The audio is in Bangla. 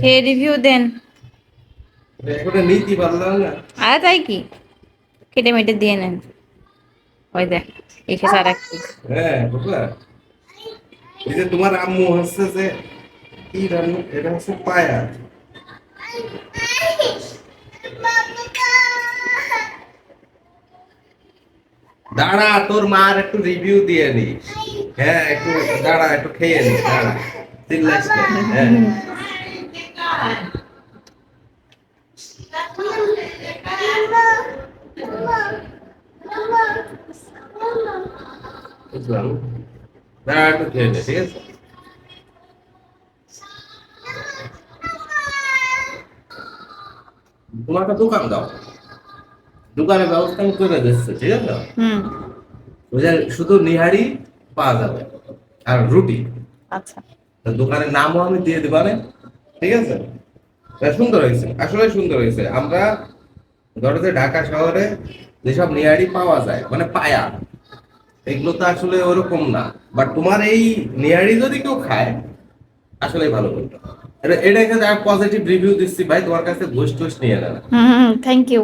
খেয়ে রিভিউ দেন। আর তাই কি? কেটে মেটে দিয়ে নেন। ওই দেখ এসে হ্যাঁ এই যে তোমার আম্মু হচ্ছে যে কি রান্না এটা হচ্ছে পায়া। দাঁড়া তোর মার একটু রিভিউ দিয়ে নি। হ্যাঁ একটু দাঁড়া একটু খেয়ে নি দাঁড়া। হ্যাঁ। বুঝলাম। দাঁড়া একটু খেয়ে নে ঠিক আছে? তোমার একটা দোকান দাও। দোকানের ব্যবস্থা আমি করে দিচ্ছি ঠিক আছে? হুম। ওই শুধু নিহারি পাওয়া যাবে আর রুটি। আচ্ছা। দোকানের নামও আমি দিয়ে দেবো না ঠিক আছে? সুন্দর হয়েছে আসলে সুন্দর হয়েছে। আমরা ধরো যে ঢাকা শহরে যেসব নিয়ারি পাওয়া যায় মানে পায়া, এগুলো তো আসলে ওরকম না। বাট তোমার এই নিয়ারি যদি কেউ খায় আসলে ভালো করতো এটা এখানে পজিটিভ রিভিউ দিচ্ছি ভাই, তোমার কাছে ঘোষ টুস নিয়ে হুম থ্যাংক ইউ